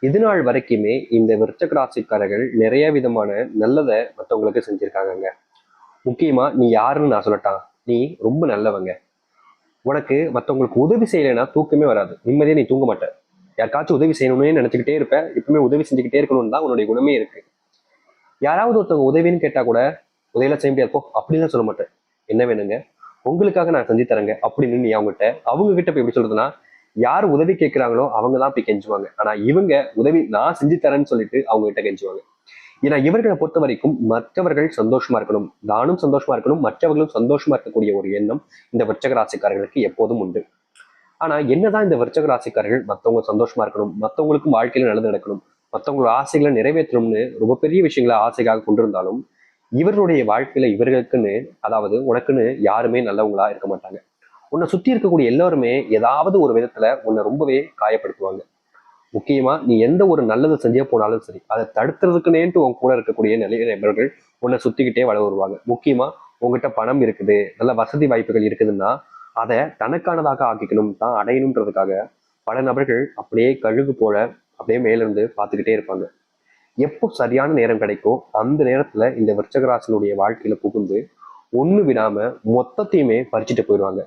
இது நாள் வரைக்குமே இந்த விருச்சக ராசிக்காரர்கள் நிறைய விதமான நல்லதை மற்றவங்களுக்கு செஞ்சுருக்காங்கங்க. முக்கியமா நீ யாருன்னு நான் சொல்லட்டான் நீ ரொம்ப நல்லவங்க. உனக்கு மற்றவங்களுக்கு உதவி செய்யலைன்னா தூக்கமே வராது. நிம்மதியாக நீ தூங்க மாட்டேன் யாருக்காச்சும் உதவி செய்யணும்னு நினச்சிக்கிட்டே இருப்பேன் எப்பவுமே உதவி செஞ்சுக்கிட்டே இருக்கணும்னு தான் உன்னுடைய குணமே இருக்கு. யாராவது ஒருத்தவங்க உதவின்னு கேட்டா கூட உதவியெல்லாம் செய்ய முடியாது போ. அப்படின்னு சொல்ல மாட்டேன். என்ன வேணுங்க? உங்களுக்காக நான் செஞ்சு தரேங்க. அப்படின்னு நீ அவங்ககிட்ட அவங்க கிட்ட போய் எப்படி சொல்றதுன்னா யார் உதவி கேட்கிறாங்களோ அவங்க தான் போய் கெஞ்சுவாங்க. ஆனா இவங்க உதவி நான் செஞ்சு தரேன்னு சொல்லிட்டு அவங்க கிட்ட கெஞ்சுவாங்க. ஏன்னா இவர்களை பொறுத்த வரைக்கும் மற்றவர்கள் சந்தோஷமா இருக்கணும். நானும் சந்தோஷமா இருக்கணும். மற்றவர்களும் சந்தோஷமா இருக்கக்கூடிய ஒரு எண்ணம் இந்த விருச்சக ராசிக்காரர்களுக்கு எப்போதும் உண்டு. ஆனா என்னதான் இந்த விருச்சக ராசிக்காரர்கள் மத்தவங்க சந்தோஷமா இருக்கணும் மத்தவங்களுக்கும் வாழ்க்கையில நல்லது நடக்கணும் மத்தவங்களோட ஆசைகளை நிறைவேற்றணும்னு ரொம்ப பெரிய விஷயங்களை ஆசைக்காக கொண்டிருந்தாலும் இவர்களுடைய வாழ்க்கையில இவர்களுக்குன்னு அதாவது உனக்குன்னு யாருமே நல்லவங்களா இருக்க மாட்டாங்க. உன்னை சுற்றி இருக்கக்கூடிய எல்லாருமே ஏதாவது ஒரு விதத்துல உன்னை ரொம்பவே காயப்படுத்துவாங்க. முக்கியமா நீ எந்த ஒரு நல்லது செஞ்சே போனாலும் சரி அதை தடுத்துறதுக்குனேன்ட்டு உன் கூட இருக்கக்கூடிய நிறைய நபர்கள் உன்னை சுத்திக்கிட்டே வள வருவாங்க. முக்கியமா உங்ககிட்ட பணம் இருக்குது நல்ல வசதி வாய்ப்புகள் இருக்குதுன்னா அதை தனக்கானதாக ஆக்கிக்கணும் தான் அடையணுன்றதுக்காக பல நபர்கள் அப்படியே கழுகு போல அப்படியே மேலிருந்து பார்த்துக்கிட்டே இருப்பாங்க. எப்போ சரியான நேரம் கிடைக்கோ அந்த நேரத்துல இந்த விருச்சகராசனுடைய வாழ்க்கையில புகுந்து ஒன்று விடாம மொத்தத்தையுமே பறிச்சுட்டு போயிடுவாங்க.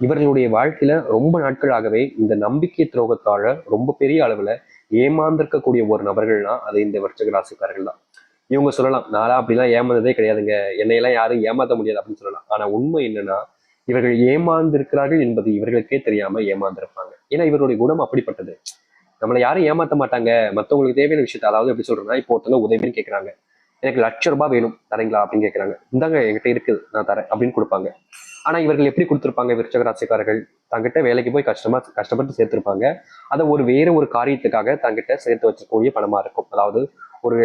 இவர்களுடைய வாழ்க்கையில ரொம்ப நாட்களாகவே இந்த நம்பிக்கை துரோகத்தால ரொம்ப பெரிய அளவுல ஏமாந்திருக்கக்கூடிய ஒரு நபர்கள்னா அது இந்த விருச்சக ராசிக்காரர்கள் தான். இவங்க சொல்லலாம் நாளா அப்படிலாம் ஏமாந்ததே கிடையாதுங்க. என்னையெல்லாம் யாரும் ஏமாத்த முடியாது அப்படின்னு சொல்லலாம். ஆனா உண்மை என்னன்னா இவர்கள் ஏமாந்திருக்கிறார்கள் என்பது இவர்களுக்கே தெரியாம ஏமாந்திருப்பாங்க. ஏன்னா இவருடைய குணம் அப்படிப்பட்டது. நம்மளை யாரும் ஏமாத்த மாட்டாங்க. மற்றவங்களுக்கு தேவையான விஷயத்த அதாவது எப்படி சொல்றேன்னா இப்போ ஒருத்தவங்க உதவின்னு கேட்கறாங்க எனக்கு லட்ச ரூபாய் வேணும். தரீங்களா? அப்படின்னு கேட்கறாங்க இந்தாங்க என்கிட்ட இருக்குது. நான் தரேன். அப்படின்னு கொடுப்பாங்க. ஆனா இவர்கள் எப்படி கொடுத்துருப்பாங்க? விருச்சக ராசிக்காரர்கள் தங்கிட்ட வேலைக்கு போய் கஷ்டமா கஷ்டப்பட்டு சேர்த்திருப்பாங்க. அதை ஒரு வேற ஒரு காரியத்துக்காக தங்கிட்ட சேர்த்து வச்சக்கூடிய பணமா இருக்கும். அதாவது ஒரு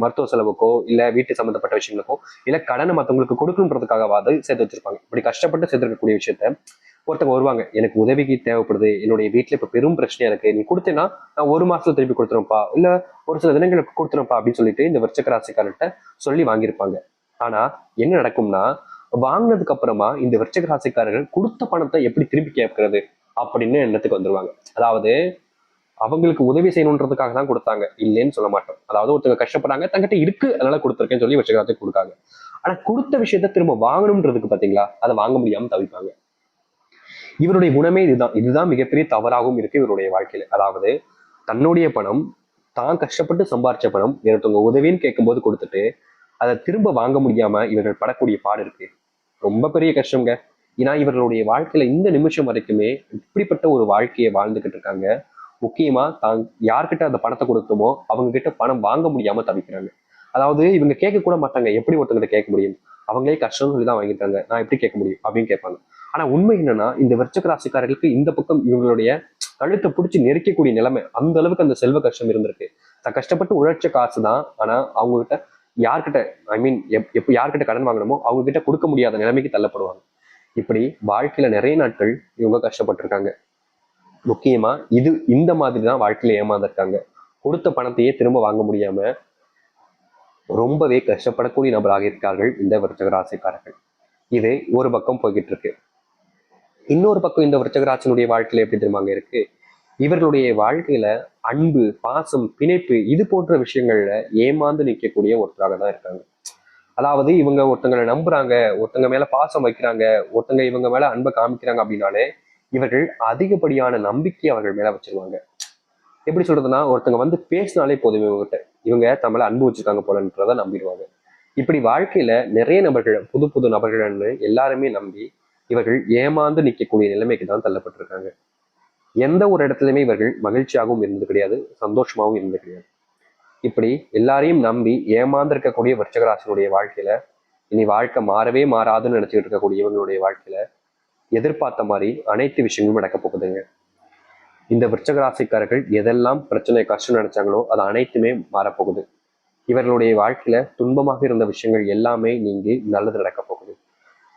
மருத்துவ செலவுக்கோ இல்லை வீட்டு சம்மந்தப்பட்ட விஷயங்களுக்கோ இல்லை கடனை மற்றவங்களுக்கு கொடுக்கணுன்றதுக்காகவாது சேர்த்து வச்சிருப்பாங்க. இப்படி கஷ்டப்பட்டு சேர்த்துருக்கக்கூடிய விஷயத்த ஒருத்தவங்க வருவாங்க. எனக்கு உதவிக்கு தேவைப்படுது. என்னுடைய வீட்டில் இப்போ பெரும் பிரச்சனையா இருக்கு. நீ கொடுத்தேன்னா நான் ஒரு மாசத்துல திருப்பி கொடுத்துருப்பா இல்லை ஒரு சில தினங்களுக்கு கொடுத்துருப்பா அப்படின்னு சொல்லிட்டு இந்த விருச்சக சொல்லி வாங்கியிருப்பாங்க. ஆனா என்ன நடக்கும்னா வாங்கினதுக்கு அப்புறமா இந்த விருச்சக ராசிக்காரர்கள் கொடுத்த பணத்தை எப்படி திருப்பி கேட்கறது அப்படின்னு எண்ணத்துக்கு வந்துருவாங்க. அதாவது அவங்களுக்கு உதவி செய்யணுன்றதுக்காக தான் கொடுத்தாங்க. இல்லைன்னு சொல்ல மாட்டோம். அதாவது ஒருத்தங்க கஷ்டப்படுறாங்க தங்கிட்ட இருக்கு அதனால கொடுத்துருக்கேன்னு சொல்லி விருச்சக கொடுக்காங்க. ஆனா கொடுத்த விஷயத்த திரும்ப வாங்கணும்ன்றதுக்கு பாத்தீங்களா அதை வாங்க முடியாம தவிப்பாங்க. இவருடைய குணமே இதுதான். இதுதான் மிகப்பெரிய தவறாகவும் இருக்கு இவருடைய வாழ்க்கையில. அதாவது தன்னுடைய பணம் தான் கஷ்டப்பட்டு சம்பாரிச்ச பணம் ஒருத்தவங்க உதவின்னு கேட்கும்போது கொடுத்துட்டு அதை திரும்ப வாங்க முடியாம இவர்கள் படக்கூடிய பாடு இருக்கு. ரொம்ப பெரிய கஷ்டங்க ஏன்னா இவர்களுடைய வாழ்க்கையில இந்த நிமிஷம் வரைக்குமே இப்படிப்பட்ட ஒரு வாழ்க்கையை வாழ்ந்துகிட்டு இருக்காங்க. முக்கியமா தான் யார்கிட்ட அந்த பணத்தை கொடுத்தோமோ அவங்க கிட்ட பணம் வாங்க முடியாம தவிக்கிறாங்க. அதாவது இவங்க கேட்க கூட மாட்டாங்க. எப்படி ஒருத்தங்கிட்ட கேட்க முடியும்? அவங்களே கஷ்டம்னு சொல்லி தான் வாங்கிட்டாங்க நான் எப்படி கேட்க முடியும்? அப்படின்னு கேட்பாங்க. ஆனா உண்மை என்னன்னா இந்த விருச்சக ராசிக்காரர்களுக்கு இந்த பக்கம் இவங்களுடைய கழுத்தை பிடிச்சி நெருக்கக்கூடிய நிலைமை அந்த அளவுக்கு அந்த செல்வ கஷ்டம் இருந்திருக்கு. தான் கஷ்டப்பட்டு உழைச்ச காசு தான் ஆனா அவங்க கிட்ட யார்கிட்ட ஐ மீன் எப் எப்போ யார்கிட்ட கடன் வாங்கணுமோ அவங்க கிட்ட கொடுக்க முடியாத நிலைமைக்கு தள்ளப்படுவாங்க. இப்படி வாழ்க்கையில நிறைய நாட்கள் இவங்க கஷ்டப்பட்டிருக்காங்க. முக்கியமா இது இந்த மாதிரி தான் வாழ்க்கையில ஏமாந்துருக்காங்க. கொடுத்த பணத்தையே திரும்ப வாங்க முடியாம ரொம்பவே கஷ்டப்படக்கூடிய நபராக இருக்கார்கள் இந்த விருச்சக ராசிக்காரர்கள் இது ஒரு பக்கம் போய்கிட்டு இருக்கு இன்னொரு பக்கம் இந்த விருச்சக ராசினுடைய வாழ்க்கையில எப்படி தெரியுமாங்க இருக்கு? இவர்களுடைய வாழ்க்கையில அன்பு பாசம் பிணைப்பு இது போன்ற விஷயங்கள்ல ஏமாந்து நிற்கக்கூடிய ஒருத்தராக தான் இருக்காங்க. அதாவது இவங்க ஒருத்தங்களை நம்புறாங்க ஒருத்தங்க மேல பாசம் வைக்கிறாங்க ஒருத்தங்க இவங்க மேல அன்பை காமிக்கிறாங்க அப்படின்னாலே இவர்கள் அதிகப்படியான நம்பிக்கை அவர்கள் மேல வச்சிருவாங்க. எப்படி சொல்றதுன்னா ஒருத்தங்க வந்து பேசினாலே போதும் இவங்ககிட்ட. இவங்க தம்மள அன்பு வச்சிருக்காங்க போலன்றத நம்பிடுவாங்க. இப்படி வாழ்க்கையில நிறைய நபர்கள் புது புது நபர்கள்னு எல்லாருமே நம்பி இவர்கள் ஏமாந்து நிற்கக்கூடிய நிலைமைக்கு தான் தள்ளப்பட்டிருக்காங்க. எந்த ஒரு இடத்துலையுமே இவர்கள் மகிழ்ச்சியாகவும் இருந்தது கிடையாது சந்தோஷமாகவும் இருந்தது கிடையாது. இப்படி எல்லாரையும் நம்பி ஏமாந்திருக்கக்கூடிய இருக்கக்கூடிய வாழ்க்கையில இனி வாழ்க்கை மாறவே மாறாதுன்னு நினைச்சுக்கிட்டு இருக்கக்கூடிய இவங்களுடைய வாழ்க்கையில எதிர்பார்த்த மாதிரி அனைத்து விஷயங்களும் நடக்க போகுதுங்க. இந்த விருச்சகராசிக்காரர்கள் எதெல்லாம் பிரச்சனை கஷ்டம் நினைச்சாங்களோ அது அனைத்துமே மாறப்போகுது. இவர்களுடைய வாழ்க்கையில துன்பமாக இருந்த விஷயங்கள் எல்லாமே நீங்கி நல்லது நடக்க போகுது.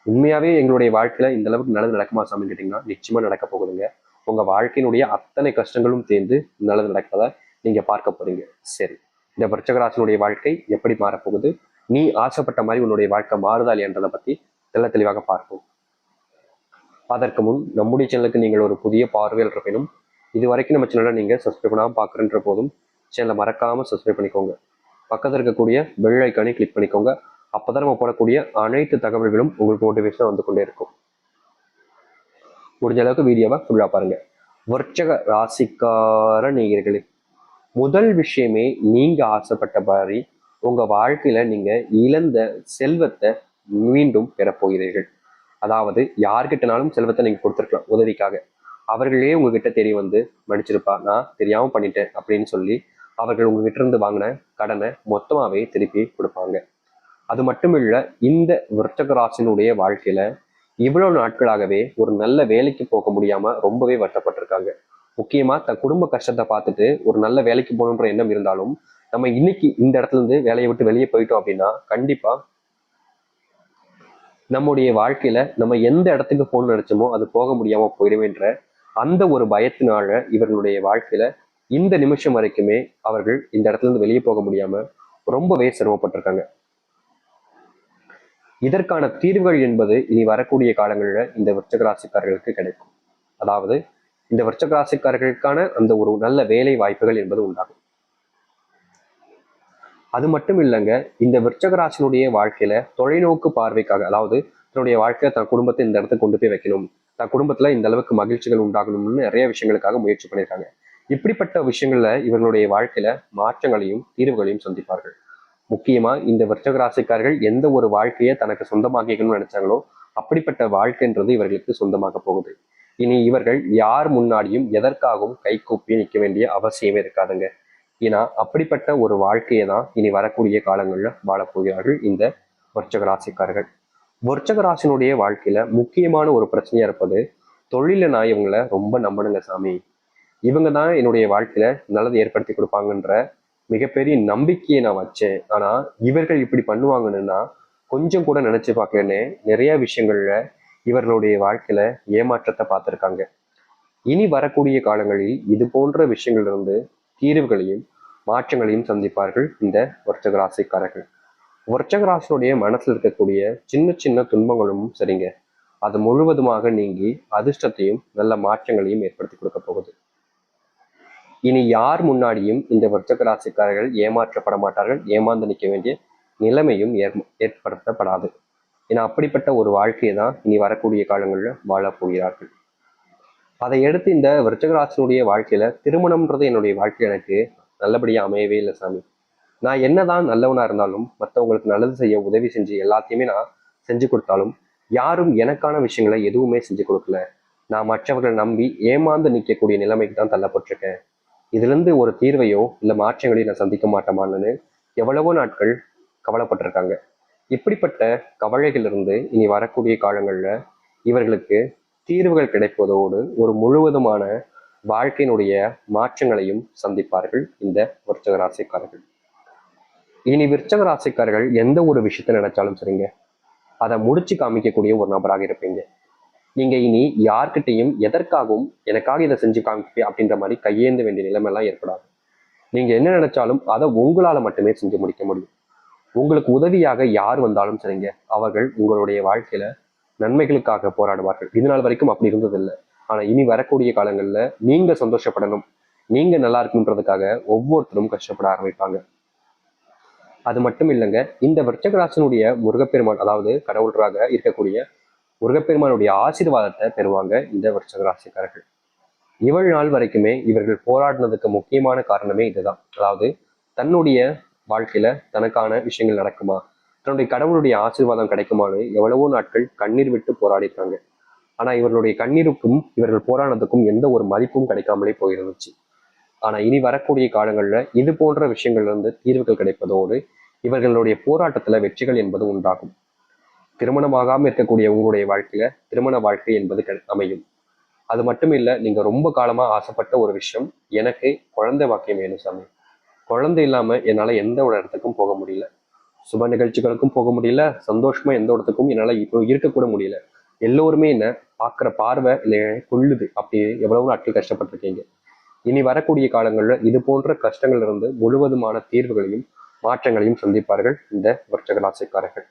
உண்மையாவே எங்களுடைய வாழ்க்கையில இந்த அளவுக்கு நல்லது நடக்குமா சாமி கேட்டீங்கன்னா நிச்சயமா நடக்க போகுதுங்க. உங்க வாழ்க்கையினுடைய அத்தனை கஷ்டங்களும் சேர்ந்து நல்லது நடக்கிறத நீங்க பார்க்க போறீங்க. சரி இந்த விருச்சகராசனுடைய வாழ்க்கை எப்படி மாறப்போகுது? நீ ஆசைப்பட்ட மாதிரி உன்னுடைய வாழ்க்கை மாறுதா இல்லையன்றதை பத்தி தெள்ள தெளிவாக பார்ப்போம். அதற்கு முன் நம்முடைய சேனலுக்கு நீங்கள் ஒரு புதிய பார்வையில் இருப்பினும் இது வரைக்கும் நம்ம சேனலை நீங்கள் சப்ஸ்கிரைப் பண்ணாமல் பார்க்குறன்ற போதும் சேனலை மறக்காமல் சப்ஸ்கிரைப் பண்ணிக்கோங்க. பக்கத்தில் இருக்கக்கூடிய பெல் ஐக்கானே கிளிக் பண்ணிக்கோங்க. அப்போ தான் நம்ம போடக்கூடிய அனைத்து தகவல்களும் உங்களுக்கு நோட்டிஃபிகேஷன் வந்து கொண்டே இருக்கும். முடிஞ்ச அளவுக்கு வீடியோவை ஃபுல்லாக பாருங்கள் விருச்சக ராசிக்கார நேயர்களே முதல் விஷயமே நீங்கள் ஆசைப்பட்ட மாதிரி உங்கள் வாழ்க்கையில் நீங்கள் இழந்த செல்வத்தை மீண்டும் பெறப்போகிறீர்கள் அதாவது யார்கிட்டனாலும் செல்வத்தை நீங்கள் கொடுத்துருக்கலாம் உதவிக்காக. அவர்களே உங்ககிட்ட தெரிய வந்து மன்னிச்சிருப்பா நான் தெரியாமல் பண்ணிட்டேன் அப்படின்னு சொல்லி அவர்கள் உங்ககிட்ட இருந்து வாங்கின கடனை மொத்தமாகவே திருப்பி கொடுப்பாங்க. அது மட்டும் இல்லை இந்த விருச்சகராசினுடைய வாழ்க்கையில இவ்வளவு நாட்களாகவே ஒரு நல்ல வேலைக்கு போக முடியாம ரொம்பவே வருத்தப்பட்டிருக்காங்க. முக்கியமா தன் குடும்ப கஷ்டத்தை பார்த்துட்டு ஒரு நல்ல வேலைக்கு போகணுன்ற எண்ணம் இருந்தாலும் நம்ம இன்னைக்கு இந்த இடத்துல இருந்து வேலையை விட்டு வெளியே போயிட்டோம் அப்படின்னா கண்டிப்பா நம்முடைய வாழ்க்கையில நம்ம எந்த இடத்துக்கு போகணும்னு நினைச்சோமோ அது போக முடியாம போயிடுவேன்ற அந்த ஒரு பயத்தினால இவர்களுடைய வாழ்க்கையில இந்த நிமிஷம் வரைக்குமே அவர்கள் இந்த இடத்துல இருந்து வெளியே போக முடியாம ரொம்பவே சிரமப்பட்டிருக்காங்க. இதற்கான தீர்வுகள் என்பது இனி வரக்கூடிய காலங்களில் இந்த விருச்சகராசிக்காரர்களுக்கு கிடைக்கும். அதாவது இந்த விருச்சகராசிக்காரர்களுக்கான அந்த ஒரு நல்ல வேலை வாய்ப்புகள் என்பது உண்டாகும். அது மட்டும் இல்லைங்க இந்த விருச்சகராசினுடைய வாழ்க்கையில தொலைநோக்கு பார்வைக்காக அதாவது தன்னுடைய வாழ்க்கையில தன் குடும்பத்தை இந்த இடத்துக்கு கொண்டு போய் வைக்கணும் தன் குடும்பத்துல இந்த அளவுக்கு மகிழ்ச்சிகள் உண்டாகணும்னு நிறைய விஷயங்களுக்காக முயற்சி பண்ணியிருக்காங்க. இப்படிப்பட்ட விஷயங்கள்ல இவர்களுடைய வாழ்க்கையில மாற்றங்களையும் தீர்வுகளையும் சந்திப்பார்கள். முக்கியமா இந்த விருச்சக ராசிக்காரர்கள் எந்த ஒரு வாழ்க்கையை தனக்கு சொந்தமாக்கிக்கணும்னு நினைச்சாங்களோ அப்படிப்பட்ட வாழ்க்கைன்றது இவர்களுக்கு சொந்தமாக போகுது. இனி இவர்கள் யார் முன்னாடியும் எதற்காகவும் கை கூப்பி நிற்க வேண்டிய அவசியமே இருக்காதுங்க. ஏன்னா அப்படிப்பட்ட ஒரு வாழ்க்கையை தான் இனி வரக்கூடிய காலங்களில் வாழப்போகிறார்கள் இந்த விருச்சக ராசிக்காரர்கள். விருச்சக ராசினுடைய வாழ்க்கையில முக்கியமான ஒரு பிரச்சனையா இருப்பது தொழில நான் இவங்களை ரொம்ப நம்பணுங்க சாமி. இவங்க தான் என்னுடைய வாழ்க்கையில நல்லது ஏற்படுத்தி கொடுப்பாங்கன்ற மிகப்பெரிய நம்பிக்கையை நான் வச்சேன். ஆனா இவர்கள் இப்படி பண்ணுவாங்கன்னு கொஞ்சம் கூட நினைச்சு பார்க்கலன்னு நிறைய விஷயங்கள்ல இவர்களுடைய வாழ்க்கையில ஏமாற்றத்தை பார்த்துருக்காங்க. இனி வரக்கூடிய காலங்களில் இது போன்ற விஷயங்கள்ல இருந்து தீர்வுகளையும் மாற்றங்களையும் சந்திப்பார்கள் இந்த வர்ச்சக ராசிக்காரர்கள் மனசில் ராசினுடைய இருக்கக்கூடிய சின்ன சின்ன துன்பங்களும் சரிங்க. அது முழுவதுமாக நீங்கி அதிர்ஷ்டத்தையும் நல்ல மாற்றங்களையும் ஏற்படுத்தி கொடுக்க போகுது. இனி யார் முன்னாடியும் இந்த விருச்சக ராசிக்காரர்கள் ஏமாற்றப்பட மாட்டார்கள் ஏமாந்து நிற்க வேண்டிய நிலைமையும் ஏற்படுத்தப்படாது. ஏன்னா அப்படிப்பட்ட ஒரு வாழ்க்கையை தான் இனி வரக்கூடிய காலங்களில் வாழப்போகிறார்கள் அதை எடுத்து இந்த விருச்சகராசனுடைய வாழ்க்கையில திருமணம்ன்றது என்னுடைய வாழ்க்கை எனக்கு நல்லபடியாக அமையவே இல்லை சாமி. நான் என்னதான் நல்லவனா இருந்தாலும் மற்றவங்களுக்கு நல்லது செய்ய உதவி செஞ்சு எல்லாத்தையுமே நான் செஞ்சு கொடுத்தாலும் யாரும் எனக்கான விஷயங்களை எதுவுமே செஞ்சு கொடுக்கல. நான் மற்றவர்களை நம்பி ஏமாந்து நிற்கக்கூடிய நிலைமைக்கு தான் தள்ளப்பட்டிருக்கேன். இதுலேருந்து ஒரு தீர்வையோ இல்லை மாற்றங்களையும் நான் சந்திக்க மாட்டேமான்னு எவ்வளவோ நாட்கள் கவலைப்பட்டிருக்காங்க. இப்படிப்பட்ட கவலைகளிலிருந்து இனி வரக்கூடிய காலங்களில் இவர்களுக்கு தீர்வுகள் கிடைப்பதோடு ஒரு முழுவதுமான வாழ்க்கையினுடைய மாற்றங்களையும் சந்திப்பார்கள் இந்த விருச்சக ராசிக்காரர்கள் இனி விருச்சக ராசிக்காரர்கள் எந்த ஒரு விஷயத்தை நினைச்சாலும் சரிங்க. அதை முடிச்சு காமிக்கக்கூடிய ஒரு நபராக இருப்பீங்க. நீங்கள் இனி யார்கிட்டையும் எதற்காகவும் எனக்காக இதை செஞ்சு காமிப்பே அப்படின்ற மாதிரி கையேந்த வேண்டிய நிலைமையெல்லாம் ஏற்படாது. நீங்கள் என்ன நினைச்சாலும் அதை உங்களால் மட்டுமே செஞ்சு முடிக்க முடியும். உங்களுக்கு உதவியாக யார் வந்தாலும் சரிங்க. அவர்கள் உங்களுடைய வாழ்க்கையில நன்மைகளுக்காக போராடுவார்கள். இது நாள் வரைக்கும் அப்படி இருந்ததில்லை. ஆனால் இனி வரக்கூடிய காலங்களில் நீங்கள் சந்தோஷப்படணும். நீங்கள் நல்லா இருக்கணுன்றதுக்காக ஒவ்வொருத்தரும் கஷ்டப்பட ஆரம்பிப்பாங்க. அது மட்டும் இல்லைங்க இந்த விருச்சகராசனுடைய முருகப்பெருமான் அதாவது கடவுளராக இருக்கக்கூடிய முருகப்பெருமானுடைய ஆசீர்வாதத்தை பெறுவாங்க இந்த விருச்சகராசிக்காரர்கள் இவள் நாள் வரைக்குமே இவர்கள் போராடினதுக்கு முக்கியமான காரணமே இதுதான். அதாவது தன்னுடைய வாழ்க்கையில தனக்கான விஷயங்கள் நடக்குமா? தன்னுடைய கடவுளுடைய ஆசீர்வாதம் கிடைக்குமான்னு எவ்வளவோ நாட்கள் கண்ணீர் விட்டு போராடிட்டாங்க ஆனா இவர்களுடைய கண்ணீருக்கும் இவர்கள் போராடினதுக்கும் எந்த ஒரு மதிப்பும் கிடைக்காமலே போயிருந்துச்சு. ஆனா இனி வரக்கூடிய காலங்கள்ல இது போன்ற விஷயங்கள்ல இருந்து தீர்வுகள் கிடைப்பதோடு இவர்களுடைய போராட்டத்துல வெற்றிகள் என்பது உண்டாகும். திருமணமாகாமல் இருக்கக்கூடிய உங்களுடைய வாழ்க்கையில திருமண வாழ்க்கை என்பது அமையும். அது மட்டும் இல்லை நீங்க ரொம்ப காலமா ஆசைப்பட்ட ஒரு விஷயம் எனக்கு குழந்தை வாக்கியம் வேணும் சாமி. குழந்தை இல்லாம என்னால் எந்த ஒரு இடத்துக்கும் போக முடியல. சுப நிகழ்ச்சிகளுக்கும் போக முடியல சந்தோஷமா எந்த இடத்துக்கும் என்னால இப்போ இருக்கக்கூட முடியல. எல்லோருமே என்ன பார்க்குற பார்வை இல்லை கொள்ளுது. அப்படி எவ்வளவு நாட்கள் கஷ்டப்பட்டிருக்கீங்க. இனி வரக்கூடிய காலங்களில் இது போன்ற கஷ்டங்கள் இருந்து முழுவதுமான தீர்வுகளையும் மாற்றங்களையும் சந்திப்பார்கள் இந்த வர்ச்சகராசிக்காரர்கள்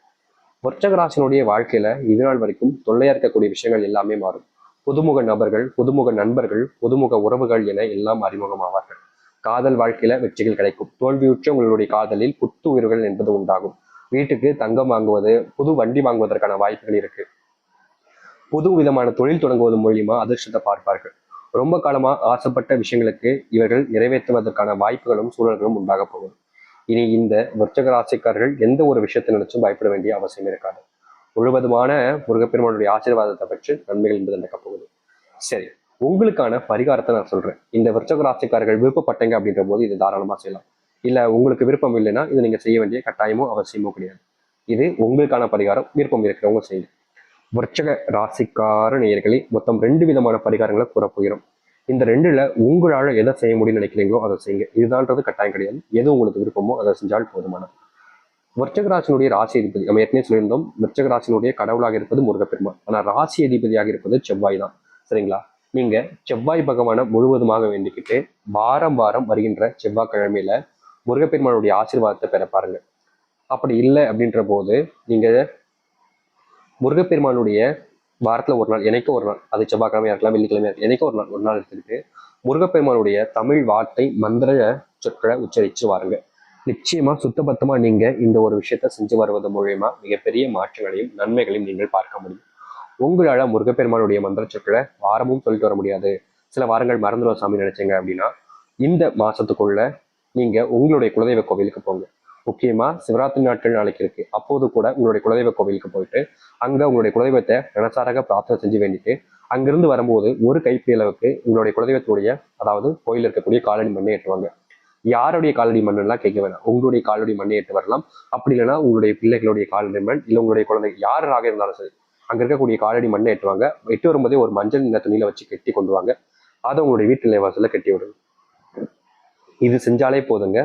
வர்ச்சகராசினுடைய வாழ்க்கையில இது நாள் வரைக்கும் தொல்லையா இருக்கக்கூடிய விஷயங்கள் எல்லாமே மாறும். புதுமுக நபர்கள் புதுமுக நண்பர்கள் புதுமுக உறவுகள் என எல்லாம் அறிமுகமாவார்கள். காதல் வாழ்க்கையில வெற்றிகள் கிடைக்கும். தோல்வியுற்ற உங்களுடைய காதலில் புத்து உயிர்கள் என்பது உண்டாகும். வீட்டுக்கு தங்கம் வாங்குவது புது வண்டி வாங்குவதற்கான வாய்ப்புகள் இருக்கு. புது விதமான தொழில் தொடங்குவது மூலியமா அதிர்ஷ்டத்தை பார்ப்பார்கள். ரொம்ப காலமா ஆசைப்பட்ட விஷயங்களுக்கு இவர்கள் நிறைவேற்றுவதற்கான வாய்ப்புகளும் சூழல்களும் உண்டாக போகும். இனி இந்த விருச்சக ராசிக்காரர்கள் எந்த ஒரு விஷயத்தை நினைச்சும் பயப்பட வேண்டிய அவசியம் இருக்காது. முழுவதுமான முருகப்பெருமானுடைய ஆசீர்வாதத்தை பெற்று நன்மைகள் என்பது நடக்கப்போகுது சரி உங்களுக்கான பரிகாரத்தை நான் சொல்றேன். இந்த விருச்சக ராசிக்காரர்கள் விருப்பப்பட்டீங்க அப்படின்ற போது இது தாராளமா செய்யலாம். இல்ல உங்களுக்கு விருப்பம் இல்லைன்னா இது நீங்க செய்ய வேண்டிய கட்டாயமோ அவசியமோ கிடையாது. இது உங்களுக்கான பரிகாரம் விருப்பம் இருக்கிறவங்க செய்யுங்க. விருச்சக ராசிக்கார நேயர்களே மொத்தம் ரெண்டு விதமான பரிகாரங்களை கூற போகிறோம். இந்த ரெண்டுல உங்களால் எதை செய்ய முடியும்னு நினைக்கிறீங்களோ அதை செய்யுங்க. இதுதான்றது கட்டாயம் கிடையாது. எது உங்களுக்கு விருப்பமோ அதை செஞ்சால் போதுமானது. விருச்சகராசினுடைய ராசி அதிபதி நம்ம ஏற்கனவே சொல்லியிருந்தோம் விருச்சகராசினுடைய கடவுளாக இருப்பது முருகப்பெருமான். ஆனால் ராசி அதிபதியாக இருப்பது செவ்வாய் தான். சரிங்களா? நீங்க செவ்வாய் பகவானை முழுவதுமாக வேண்டிக்கிட்டு வாரம் வாரம் வருகின்ற செவ்வாய்க்கிழமையில முருகப்பெருமானுடைய ஆசீர்வாதத்தை பெற பாருங்க. அப்படி இல்லை அப்படின்ற போது நீங்க முருகப்பெருமானுடைய வாரத்துல ஒரு நாள் எனக்கும் ஒரு நாள் அது செவ்வாய்க்கிழமையா இருக்கலாம் வெள்ளிக்கிழமையா இருக்கலாம் ஒரு நாள் ஒரு நாள் எடுத்துக்கிட்டு முருகப்பெருமானுடைய தமிழ் வார்த்தை மந்திர சொற்களை உச்சரிச்சு வாருங்க. நிச்சயமா சுத்தபத்தமா நீங்க இந்த ஒரு விஷயத்த செஞ்சு வருவது மூலயமா மிகப்பெரிய மாற்றங்களையும் நன்மைகளையும் நீங்கள் பார்க்க முடியும். உங்களால முருகப்பெருமானுடைய மந்திர சொற்களை வாரமும் சொல்லிட்டு வர முடியாது. சில வாரங்கள் மறந்துடும் சாமி நினைச்சீங்க அப்படின்னா இந்த மாசத்துக்குள்ள நீங்க உங்களுடைய குலதெய்வ கோவிலுக்கு போங்க. முக்கியமாக சிவராத்திரி நாட்கள் நாளைக்கு இருக்கு. அப்போது கூட உங்களுடைய குலதெய்வ கோவிலுக்கு போயிட்டு அங்கே உங்களுடைய குலதெய்வத்தை மனசாராக பிரார்த்தனை செஞ்சு வேண்டிட்டு அங்கிருந்து வரும்போது ஒரு கைப்பிடி அளவுக்கு உங்களுடைய குலதெய்வத்துடைய அதாவது கோயில் இருக்கக்கூடிய காலடி மண்ணை ஏற்றுவாங்க. யாருடைய காலடி மண்ணெல்லாம் கேட்க வேணாம். உங்களுடைய காலடி மண்ணை ஏற்று வரலாம். அப்படி இல்லைன்னா உங்களுடைய பிள்ளைகளுடைய காலடி மண் இல்லை உங்களுடைய குழந்தை யாராக இருந்தாலும் சரி அங்கே இருக்கக்கூடிய காலடி மண்ணை ஏற்றுவாங்க. எட்டு வரும்போதே ஒரு மஞ்சள் நிற துணியில வச்சு கட்டி கொண்டு வாங்க. அதை உங்களுடைய வீட்டு நிலைவாசல கட்டி விடுங்க இது செஞ்சாலே போதுங்க.